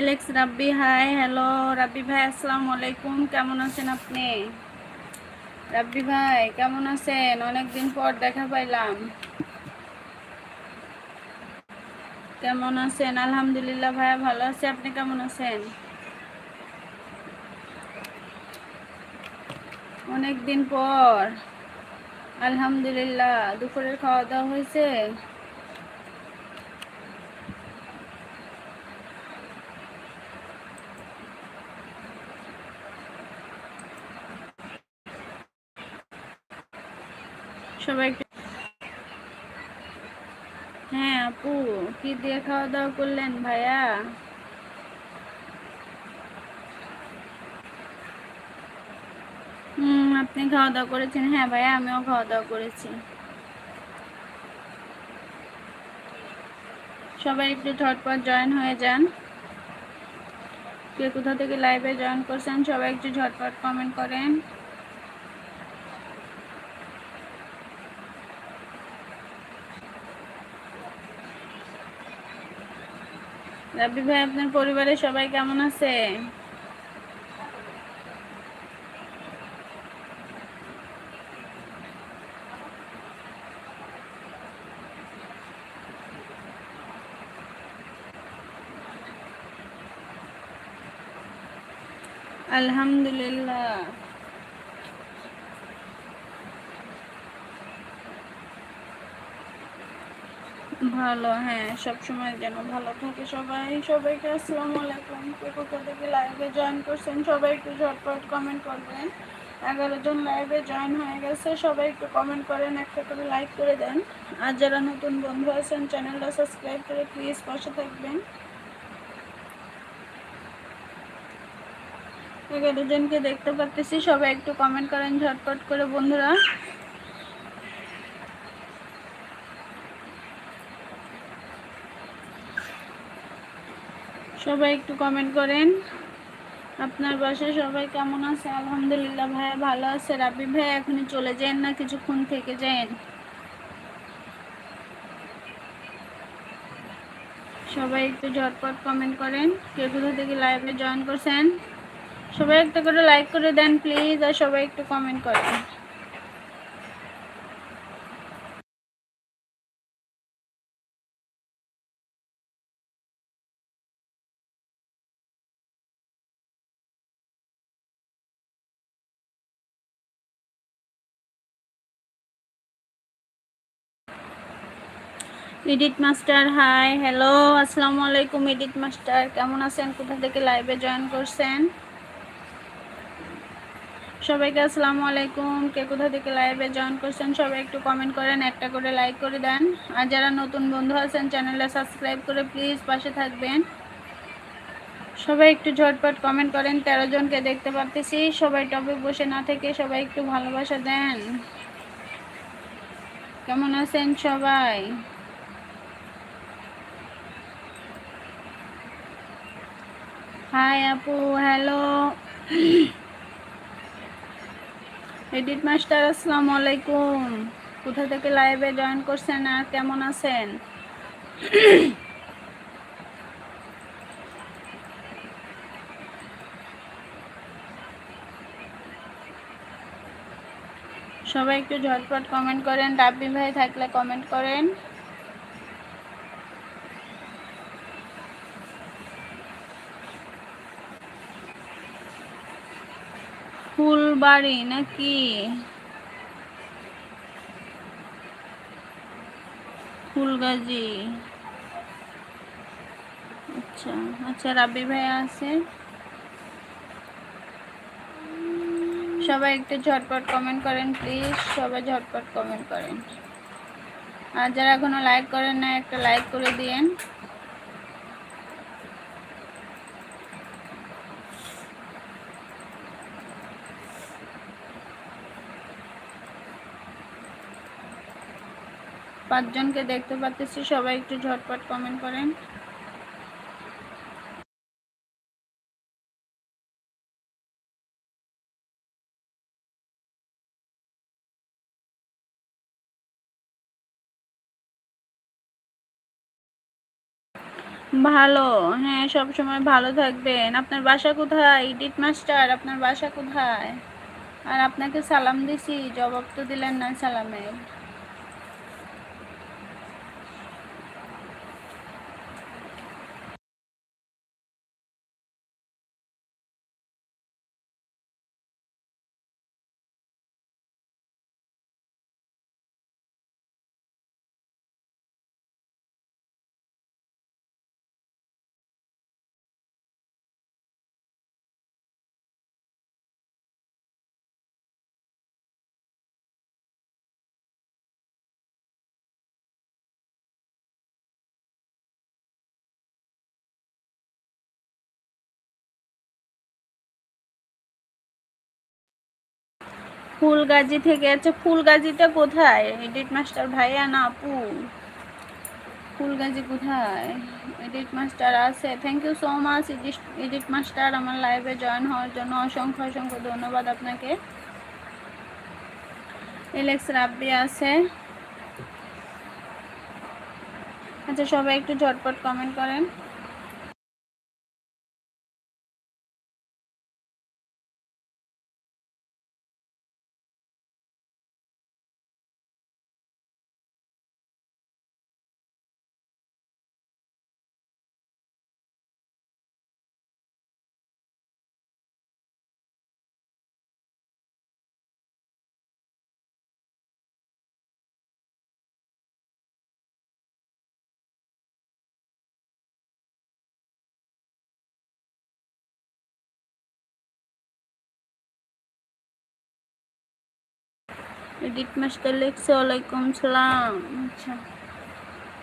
Alex Rabbi hi hello Rabbi ভাই আসসালামু আলাইকুম কেমন আছেন আপনি? রাব্বি ভাই কেমন আছেন? অনেকদিন পর দেখা পাইলাম। কেমন আছেন? আলহামদুলিল্লাহ ভাইয়া, ভালো আছে। আপনি কেমন আছেন? অনেক দিন পর। আলহামদুলিল্লাহ, দুপুরের খাওয়া দাওয়া হয়েছে? হ্যাঁ আপু, কি দিয়ে খাওয়া দাওয়া করলেন ভাইয়া? হুম, আপনি খাওয়া দাওয়া করেছেন। হ্যাঁ ভাইয়া, আমিও খাওয়া দাওয়া করেছি। সবাই একটু ঝটপট জয়েন হয়ে যান। কে কোথা থেকে লাইভে জয়েন করছেন, সবাই একটু ঝটপট কমেন্ট করেন। রাব্বি ভাই আপনার পরিবারের সবাই কেমন আছে? আলহামদুলিল্লাহ। ভালো হ্যাঁ সব সময় যেন ভালো থাকে সবাই। সবাইকে আসসালামু আলাইকুম। কে কোথা থেকে লাইভে জয়েন করছেন। সবাই একটু ঝটপট কমেন্ট করবেন। এগারো জন লাইভে জয়েন হয়ে গেছে। সবাই একটু কমেন্ট করেন, একটা করে লাইক করে দেন। আর যারা নতুন বন্ধু আছেন চ্যানেলটা সাবস্ক্রাইব করে প্লিজ পাশে থাকবেন। এগারো জনকে দেখতে পাচ্ছি সবাই একটু কমেন্ট করেন ঝটপট করে বন্ধুরা। সবাই একটু কমেন্ট করেন। আপনার বাসায় সবাই কেমন আছে? আলহামদুলিল্লাহ ভাইয়া ভালো আছে। রাবি ভাই, এখনই চলে যান না? কিছুক্ষণ থেকে যান সবাই একটু ঝটপট কমেন্ট করেন। কে কোথা থেকে লাইভে জয়েন করছেন? সবাই একটা করে লাইক করে দেন প্লিজ আর সবাই একটু কমেন্ট করেন। এডিট মাস্টার হাই হ্যালো আসসালামু আলাইকুম এডিট মাস্টার কেমন আছেন? কোথা থেকে লাইভে জয়েন করছেন? সবাইকে আসসালামু আলাইকুম কে কোথা থেকে লাইভে জয়েন করছেন? সবাই একটু কমেন্ট করেন, একটা করে লাইক করে দেন। আর যারা নতুন বন্ধু আছেন চ্যানেলটা সাবস্ক্রাইব করে প্লিজ পাশে থাকবেন। সবাই একটু ঝটপট কমেন্ট করেন, তেরো জনকে দেখতে পারতেছি। সবাই টপে বসে না থেকে সবাই একটু ভালোবাসা দেন। কেমন আছেন সবাই? হাই আপু হ্যালো এডিট মাস্টার আসসালামু আলাইকুম কোথা থেকে লাইভে জয়েন করছেন আর কেমন আছেন? সবাই একটু ঝটপট কমেন্ট করেন। রাব্বি ভাই থাকলে কমেন্ট করেন। ফুলবাড়ি নাকি? ফুলগাজি। আচ্ছা আচ্ছা রাব্বি ভাই আছে। সবাই একটু ঝটপট কমেন্ট করেন প্লিজ সবাই ঝটপট কমেন্ট করেন। আর যারা এখনও লাইক করেন না একটা লাইক করে দিয়েন। পাঁচজনকে দেখতে পাচ্ছি। সবাই একটু ঝটপট কমেন্ট করেন। ভালো। হ্যাঁ সব সময় ভালো থাকবেন। আপনার বাসা কোথায়? ইডিট মাস্টার আপনার বাসা কোথায়? আর আপনাকে সালাম দিছি। জবাব তো দিলেন না সালামের। ফুলগাজি থেকে আছে। ফুলগাজিটা কোথায়? এডিট মাস্টার ভাইয়া না আপু? ফুলগাজি কোথায়? এডিট মাস্টার আছে। Thank you so much edit master আমার লাইভে জয়েন হওয়ার জন্য অসংখ্য অসংখ্য ধন্যবাদ আপনাকে। এলেক্স রাব্বি আছে। আচ্ছা সবাই একটু ঝটপট কমেন্ট করেন। এডিট মাস্টার লেখছে ওয়ালাইকুম সালাম। আচ্ছা।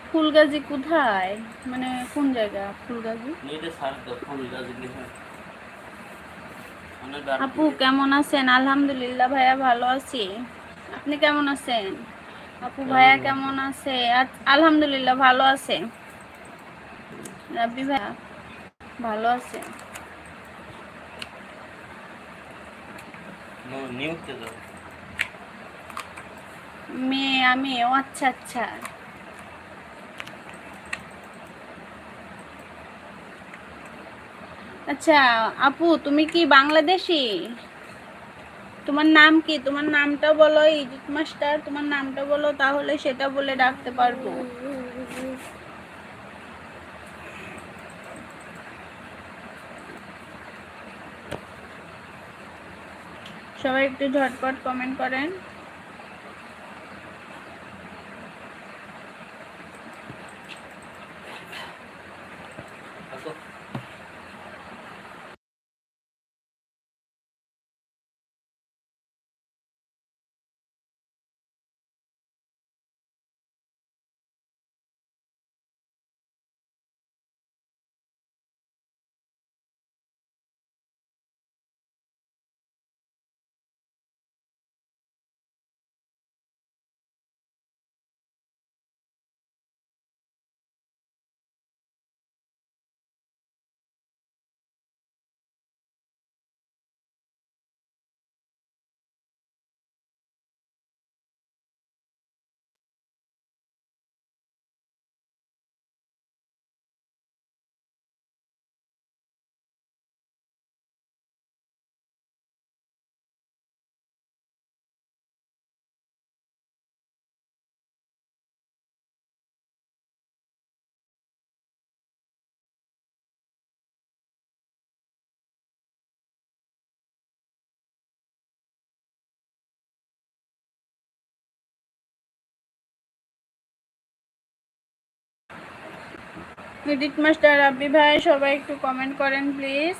ফুলগাজি কোথায়? মানে কোন জায়গা ফুলগাজি? আপু কেমন আছেন? আলহামদুলিল্লাহ ভাইয়া ভালো আছি। আপনি কেমন আছেন? আপু ভাইয়া কেমন আছে? আলহামদুলিল্লাহ ভালো আছে। রাব্বি ভাইয়া ভালো আছে। মেয়ে আমি ও আচ্ছা আচ্ছা। আচ্ছা আপু, তুমি কি বাংলাদেশি? তোমার নাম কি? তোমার নামটা বলো ইজিত মাস্টার তোমার নামটা বলো, তাহলে সেটা বলে ডাকতে পারব। সবাই একটু ঝটপট কমেন্ট করেন। এডিট মাস্টার আব্বি ভাই সবাই একটু কমেন্ট করেন প্লিজ